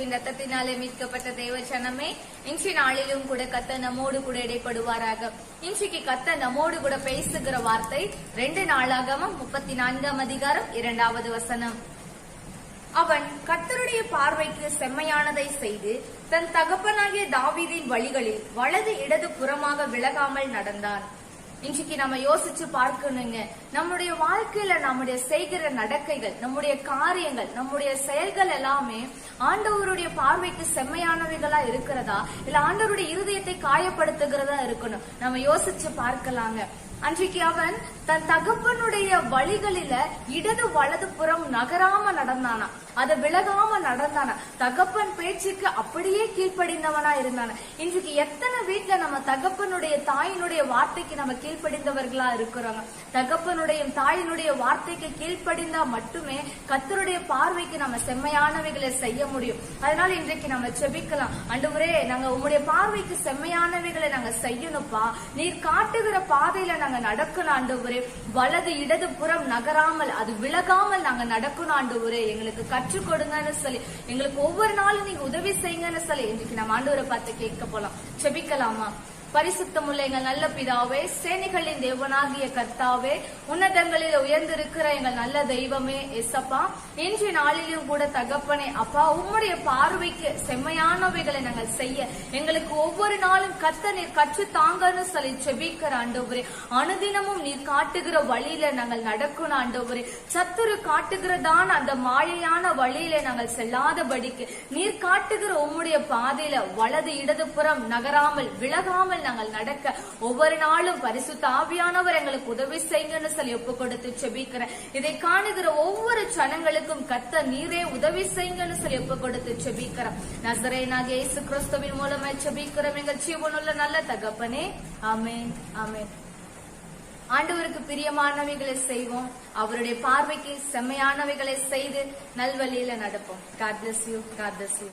இயேசுவின் ரத்தத்தினாலே மீட்கப்பட்ட தேவ ஜனமே இன்றைய நாளிலும் கூட கத்த நம்மோடு கூட இடைப்படுவாராக. இன்றைக்கு கத்த நம்மோடு கூட பேசுகிற வார்த்தை ரெண்டு நாளாகமம் முப்பத்தி நான்காம் அதிகாரம் இரண்டாவது வசனம். அவன் கத்தருடைய பார்வைக்கு செம்மையானதை செய்து தன் தகப்பனாகிய தாவீதின் வழிகளில் வலது இடது புறமாக விலகாமல் நடந்தான். இன்றைக்கு நம்ம யோசிச்சு பார்க்கணுங்க. நம்முடைய வாழ்க்கையில நம்முடைய செய்கிற நடக்கைகள் நம்முடைய காரியங்கள் நம்முடைய செயல்கள் எல்லாமே ஆண்டவருடைய பார்வைக்கு செம்மையானவைகளா இருக்கிறதா? இல்ல ஆண்டவருடைய இருதயத்தை காயப்படுத்துகிறதா இருக்கணும்? நம்ம யோசிச்சு பார்க்கலாங்க. அன்றைக்கு அவன் தன் தகப்பனுடைய வழிகளில இடது வலது புறம் நகராம நடந்தானா. அதை விலகாம நடந்தானா. தகப்பன் பேச்சுக்கு அப்படியே கீழ்ப்படிந்தவனா இருந்தான. இன்றைக்கு எத்தனை வீட்டுல நம்ம தகப்பனுடைய தாயினுடைய வார்த்தைக்கு நம்ம கீழ்ப்படிந்தவர்களா இருக்கிறோங்க. தகப்பனுடைய தாயினுடைய வார்த்தைக்கு கீழ்ப்படிந்தா மட்டுமே கத்தருடைய பார்வைக்கு நம்ம செம்மையானவைகளை செய்ய முடியும். அதனால இன்றைக்கு நம்ம செபிக்கலாம். அண்டு நாங்க உங்களுடைய பார்வைக்கு செம்மையானவைகளை நாங்க செய்யணும்ப்பா. நீர் காட்டுகிற பாதையில நாங்க நாங்க நடக்கணும் ஆண்டவரே வலது இடது புறம் நகராமல் அது விலகாமல் நாங்க நடக்கணும் ஆண்டவரே எங்களுக்கு கற்றுக் கொடுங்கன்னு சொல்லி எங்களுக்கு ஒவ்வொரு நாளும் நீங்க உதவி செய்யுங்கன்னு சொல்லி இன்னைக்கு நம்ம ஆண்டவரை பார்த்து கேட்க போலாம். செபிக்கலாமா? பரிசுத்தமுள்ள எங்கள் நல்ல பிதாவே சேனைகளின் தேவனாகிய கர்த்தாவே உன்னதங்களில் உயர்ந்திருக்கிற எங்கள் நல்ல தெய்வமே எசப்பா இன்று நாளிலும் கூட தகப்பனே அப்பா உம்முடைய பார்வைக்கு செம்மையானவைகளை நாங்கள் செய்ய எங்களுக்கு ஒவ்வொரு நாளும் கத்த நீர் கற்று தாங்கன்னு சொல்லி செபிக்கிற ஆண்டவரே. அனுதினமும் நீர் காட்டுகிற வழியில நாங்கள் நடக்கணும் ஆண்டவரே. சத்துரு காட்டுகிறதான அந்த மாயையான வழியில நாங்கள் செல்லாதபடிக்கு நீர் காட்டுகிற உம்முடைய பாதையில வலது இடதுபுறம் நகராமல் விலகாமல் நாங்கள் நடக்க ஒவ்வொரு நாளும் பரிசுத்த ஆவியானவர் எங்களுக்கு உதவி செய்யுங்கன்னு சொல்லி ஒப்பு கொடுத்து செபிக்கிறேன். இதை காணுகிற ஒவ்வொரு சனங்களுக்கும் கத்த நீரே உதவி செய்யுங்கன்னு சொல்லி ஒப்பு கொடுத்து செபிக்கிறேன் நசரேனாக இயேசு கிறிஸ்துவின் மூலமாய் செபிக்கிறோம். எங்கள் ஜீவனுள்ள நல்ல தகப்பனே. அமேன் அமேன் ஆண்டவருக்கு பிரியமானவைகளை செய்வோம். அவருடைய பார்வைக்கு செம்மையானவைகளை செய்து நல்வழியில நடப்போம். God bless you God bless you